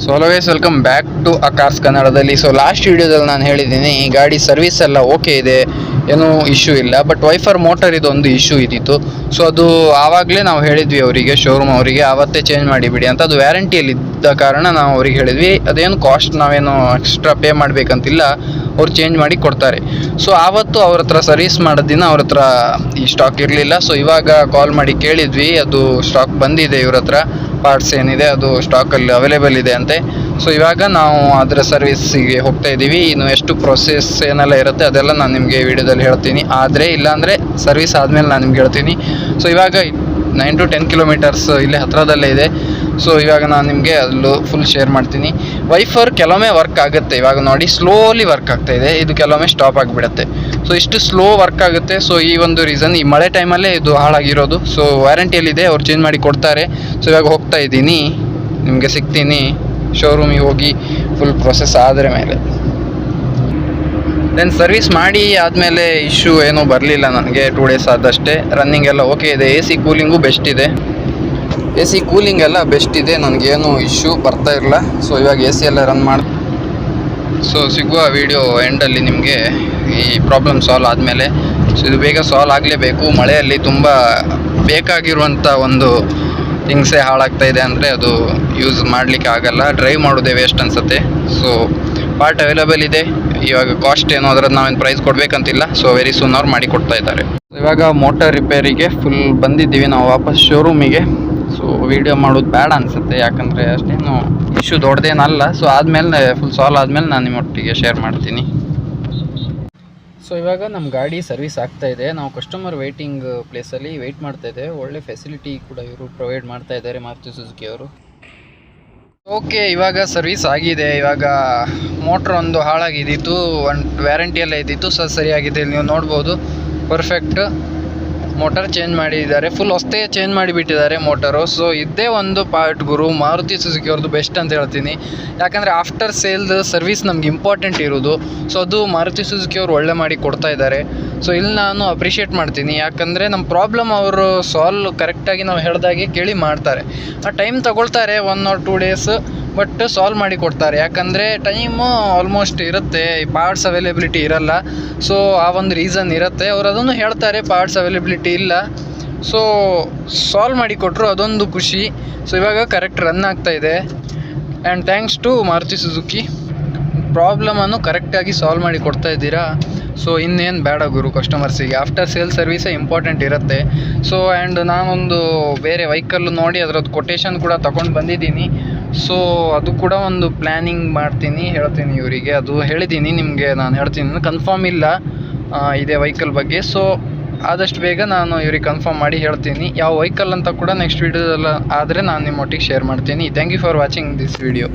So guys welcome back to ಅಕಾರ್ಸ್ ಕನ್ನಡದಲ್ಲಿ so last ವೀಡಿಯೋದಲ್ಲಿ ನಾನು ಹೇಳಿದ್ದೀನಿ, ಈ ಗಾಡಿ ಸರ್ವಿಸ್ ಎಲ್ಲ ಓಕೆ ಇದೆ, ಏನೂ ಇಶ್ಯೂ ಇಲ್ಲ ಬಟ್ ವೈಫರ್ ಮೋಟರ್ ಇದೊಂದು ಇಶ್ಯೂ ಇದ್ದಿತ್ತು. ಸೊ ಅದು ಆವಾಗಲೇ ನಾವು ಹೇಳಿದ್ವಿ ಅವರಿಗೆ ಶೋರೂಮ್ ಅವರಿಗೆ ಆವತ್ತೇ ಚೇಂಜ್ ಮಾಡಿಬಿಡಿ ಅಂತ, ಅದು ವ್ಯಾರಂಟಿಯಲ್ಲಿ ಇದ್ದ ಕಾರಣ ನಾವು ಅವ್ರಿಗೆ ಹೇಳಿದ್ವಿ, ಅದೇನು ಕಾಸ್ಟ್ ನಾವೇನು ಎಕ್ಸ್ಟ್ರಾ ಪೇ ಮಾಡಬೇಕಂತಿಲ್ಲ, ಅವ್ರು ಚೇಂಜ್ ಮಾಡಿ ಕೊಡ್ತಾರೆ. ಸೊ ಆವತ್ತು ಅವ್ರ ಹತ್ರ ಸರ್ವಿಸ್ ಮಾಡಿದ ದಿನ ಅವ್ರ ಹತ್ರ ಈ ಸ್ಟಾಕ್ ಇರಲಿಲ್ಲ. ಸೊ ಇವಾಗ ಕಾಲ್ ಮಾಡಿ ಕೇಳಿದ್ವಿ, ಅದು ಸ್ಟಾಕ್ ಬಂದಿದೆ ಇವ್ರ ಹತ್ರ ಪಾರ್ಟ್ಸ್ ಏನಿದೆ ಅದು ಸ್ಟಾಕಲ್ಲಿ ಅವೈಲೇಬಲ್ ಇದೆ ಅಂತೆ. ಸೊ ಇವಾಗ ನಾವು ಅದರ ಸರ್ವಿಸ್ಸಿಗೆ ಹೋಗ್ತಾ ಇದ್ದೀವಿ. ಇನ್ನು ಎಷ್ಟು ಪ್ರೊಸೆಸ್ ಏನೆಲ್ಲ ಇರುತ್ತೆ ಅದೆಲ್ಲ ನಾನು ನಿಮಗೆ ವಿಡಿಯೋದಲ್ಲಿ ಹೇಳ್ತೀನಿ. ಆದರೆ, ಇಲ್ಲಾಂದರೆ ಸರ್ವಿಸ್ ಆದಮೇಲೆ ನಾನು ನಿಮ್ಗೆ ಹೇಳ್ತೀನಿ. ಸೊ ಇವಾಗ ನೈನ್ ಟು ಟೆನ್ ಕಿಲೋಮೀಟರ್ಸ್ ಇಲ್ಲೇ ಹತ್ರದಲ್ಲೇ ಇದೆ. ಸೊ ಇವಾಗ ನಾನು ನಿಮಗೆ ಅಲ್ಲೂ ಫುಲ್ ಶೇರ್ ಮಾಡ್ತೀನಿ. ವೈಫರ್ ಕೆಲವೊಮ್ಮೆ ವರ್ಕ್ ಆಗುತ್ತೆ. ಇವಾಗ ನೋಡಿ ಸ್ಲೋಲಿ ವರ್ಕ್ ಆಗ್ತಾ ಇದೆ. ಇದು ಕೆಲವೊಮ್ಮೆ ಸ್ಟಾಪ್ ಆಗಿಬಿಡುತ್ತೆ. ಸೊ ಇಷ್ಟು ಸ್ಲೋ ವರ್ಕ್ ಆಗುತ್ತೆ. ಸೊ ಈ ಒಂದು ರೀಸನ್ ಈ ಮಳೆ ಟೈಮಲ್ಲೇ ಇದು ಹಾಳಾಗಿರೋದು. ಸೊ ವ್ಯಾರಂಟಿಯಲ್ಲಿದೆ ಅವ್ರು ಚೇಂಜ್ ಮಾಡಿ ಕೊಡ್ತಾರೆ. ಸೊ ಇವಾಗ ಹೋಗ್ತಾ ಇದ್ದೀನಿ. ನಿಮಗೆ ಸಿಗ್ತೀನಿ. ಶೋರೂಮಿಗೆ ಹೋಗಿ ಫುಲ್ ಪ್ರೊಸೆಸ್ ಆದರೆ ಮೇಲೆ. ದೆನ್ ಸರ್ವಿಸ್ ಮಾಡಿ ಆದಮೇಲೆ ಇಶ್ಯೂ ಏನೂ ಬರಲಿಲ್ಲ ನನಗೆ. ಟೂ ಡೇಸ್ ಆದಷ್ಟೇ. ರನ್ನಿಂಗ್ ಎಲ್ಲ ಓಕೆ ಇದೆ. ಎ ಸಿ ಕೂಲಿಂಗು ಬೆಸ್ಟ್ ಇದೆ. ಎ ಸಿ ಕೂಲಿಂಗ್ ಎಲ್ಲ ಬೆಸ್ಟ್ ಇದೆ, ನನಗೇನು ಇಶ್ಯೂ ಬರ್ತಾ ಇರಲ್ಲ ಸೊ ಇವಾಗ ಎ ಸಿ ಎಲ್ಲ ರನ್ ಮಾಡಿ ಸೊ ಸಿಗುವ ವಿಡಿಯೋ ಎಂಡಲ್ಲಿ ನಿಮಗೆ ಈ ಪ್ರಾಬ್ಲಮ್ ಸಾಲ್ವ್ ಆದಮೇಲೆ. ಸೊ ಇದು ಬೇಗ ಸಾಲ್ವ್ ಆಗಲೇಬೇಕು. ಮಳೆಯಲ್ಲಿ ತುಂಬ ಬೇಕಾಗಿರುವಂಥ ಒಂದು ಥಿಂಗ್ಸೇ ಹಾಳಾಗ್ತಾ ಇದೆ ಅಂದರೆ ಅದು ಯೂಸ್ ಮಾಡಲಿಕ್ಕೆ ಆಗಲ್ಲ. ಡ್ರೈವ್ ಮಾಡೋದೇ ವೇಸ್ಟ್ ಅನಿಸುತ್ತೆ. ಸೊ ಪಾರ್ಟ್ ಅವೈಲೇಬಲ್ ಇದೆ. ಇವಾಗ ಕಾಸ್ಟ್ ಏನು ಅದ್ರದ್ದು ನಾವೇನು ಪ್ರೈಸ್ ಕೊಡಬೇಕಂತಿಲ್ಲ. ಸೊ ವೆರಿ ಸೂನ್ ಅವ್ರು ಮಾಡಿ ಕೊಡ್ತಾ ಇದ್ದಾರೆ. ಇವಾಗ ಮೋಟರ್ ರಿಪೇರಿಗೆ ಫುಲ್ ಬಂದಿದ್ದೀವಿ ನಾವು ವಾಪಸ್ ಶೋರೂಮಿಗೆ ವಿಡಿಯೋ ಮಾಡೋದು ಬೇಡ ಅನಿಸುತ್ತೆ. ಯಾಕಂದರೆ ಅಷ್ಟೇನು ಇಶ್ಯೂ ದೊಡ್ಡದೇನಲ್ಲ. ಸೊ ಆದಮೇಲೆ ಫುಲ್ ಸಾಲ್ವ್ ಆದಮೇಲೆ ನಾನು ನಿಮ್ಮೊಟ್ಟಿಗೆ ಶೇರ್ ಮಾಡ್ತೀನಿ. ಸೊ ಇವಾಗ ನಮ್ಮ ಗಾಡಿ ಸರ್ವಿಸ್ ಆಗ್ತಾ ಇದೆ. ನಾವು ಕಸ್ಟಮರ್ ವೇಟಿಂಗ್ ಪ್ಲೇಸಲ್ಲಿ ವೆಯ್ಟ್ ಮಾಡ್ತಾ ಇದೆ. ಒಳ್ಳೆ ಫೆಸಿಲಿಟಿ ಕೂಡ ಇವರು ಪ್ರೊವೈಡ್ ಮಾಡ್ತಾ ಇದ್ದಾರೆ ಮಾರುತಿ ಸುಜುಕಿ ಅವರು. ಓಕೆ ಇವಾಗ ಸರ್ವಿಸ್ ಆಗಿದೆ. ಇವಾಗ ಮೋಟ್ರ್ ಒಂದು ಹಾಳಾಗಿದ್ದಿತ್ತು ಒಂದು ವ್ಯಾರಂಟಿಯೆಲ್ಲ ಇದ್ದಿತ್ತು. ಸೊ ಸರಿಯಾಗಿದೆ. ನೀವು ನೋಡ್ಬೋದು. ಪರ್ಫೆಕ್ಟ್ ಮೋಟರ್ ಚೇಂಜ್ ಮಾಡಿದ್ದಾರೆ. ಫುಲ್ ಹೊಸ್ತೇ ಚೇಂಜ್ ಮಾಡಿಬಿಟ್ಟಿದ್ದಾರೆ ಮೋಟರು. ಸೊ ಇದೇ ಒಂದು ಪಾರ್ಟ್ ಗುರು, ಮಾರುತಿ ಸುಜುಕಿ ಅವ್ರದ್ದು ಬೆಸ್ಟ್ ಅಂತ ಹೇಳ್ತೀನಿ. ಯಾಕಂದರೆ ಆಫ್ಟರ್ ಸೇಲ್ದು ಸರ್ವಿಸ್ ನಮ್ಗೆ ಇಂಪಾರ್ಟೆಂಟ್ ಇರೋದು. ಸೊ ಅದು ಮಾರುತಿ ಸುಜುಕಿ ಅವರು ಒಳ್ಳೆ ಮಾಡಿ ಕೊಡ್ತಾ ಇದ್ದಾರೆ. ಸೊ ಇಲ್ಲಿ ನಾನು ಅಪ್ರಿಷಿಯೇಟ್ ಮಾಡ್ತೀನಿ. ಯಾಕಂದರೆ ನಮ್ಮ ಪ್ರಾಬ್ಲಮ್ ಅವರು ಸಾಲ್ವ್ ಕರೆಕ್ಟಾಗಿ ನಾವು ಹೇಳ್ದಾಗೆ ಕೇಳಿ ಮಾಡ್ತಾರೆ. ಆ ಟೈಮ್ ತಗೊಳ್ತಾರೆ one or two days but solve ಮಾಡಿ ಕೊಡ್ತಾರೆ. ಯಾಕಂದರೆ ಟೈಮು ಆಲ್ಮೋಸ್ಟ್ ಇರುತ್ತೆ ಪಾರ್ಟ್ಸ್ ಅವೈಲೇಬಿಲಿಟಿ ಇರಲ್ಲ. ಸೊ ಆ ಒಂದು ರೀಸನ್ ಇರುತ್ತೆ. ಅವ್ರು ಅದನ್ನು ಹೇಳ್ತಾರೆ ಪಾರ್ಟ್ಸ್ ಅವೈಲೇಬಿಲಿಟಿ ಇಲ್ಲ. ಸೊ ಸಾಲ್ವ್ ಮಾಡಿ ಕೊಟ್ಟರು ಅದೊಂದು ಖುಷಿ. ಸೊ ಇವಾಗ ಕರೆಕ್ಟ್ ರನ್ ಆಗ್ತಾ ಇದೆ. And thanks to Maruti Suzuki ಪ್ರಾಬ್ಲಮನ್ನು ಕರೆಕ್ಟಾಗಿ ಸಾಲ್ವ್ ಮಾಡಿ ಕೊಡ್ತಾ ಇದ್ದೀರಾ? ಸೊ ಇನ್ನೇನು ಬೇಡ ಗುರು ಕಸ್ಟಮರ್ಸಿಗೆ ಆಫ್ಟರ್ ಸೇಲ್ ಸರ್ವಿಸೇ ಇಂಪಾರ್ಟೆಂಟ್ ಇರುತ್ತೆ. ಸೊ ಆ್ಯಂಡ್ ನಾನೊಂದು ಬೇರೆ ವೆಹಿಕಲ್ ನೋಡಿ, ಅದರದ್ದು ಕೊಟೇಶನ್ ಕೂಡ ತಗೊಂಡು ಬಂದಿದ್ದೀನಿ. ಸೊ ಅದು ಕೂಡ ಒಂದು ಪ್ಲ್ಯಾನಿಂಗ್ ಮಾಡ್ತೀನಿ, ಹೇಳ್ತೀನಿ ಇವರಿಗೆ. ಅದು ಹೇಳಿದ್ದೀನಿ, ನಿಮಗೆ ನಾನು ಹೇಳ್ತೀನಿ. ಕನ್ಫರ್ಮ್ ಇಲ್ಲ ಇದೆ ವೆಹಿಕಲ್ ಬಗ್ಗೆ. ಸೊ ಆದಷ್ಟು ಬೇಗ ನಾನು ಇವ್ರಿಗೆ ಕನ್ಫರ್ಮ್ ಮಾಡಿ ಹೇಳ್ತೀನಿ. ಯಾವ ವೆಹಿಕಲ್ ಅಂತ ಕೂಡ ನೆಕ್ಸ್ಟ್ ವೀಡಿಯೋದಲ್ಲಿ ಆದರೆ ನಾನು ನಿಮ್ಮೊಟ್ಟಿಗೆ ಶೇರ್ ಮಾಡ್ತೀನಿ. Thank you for watching this video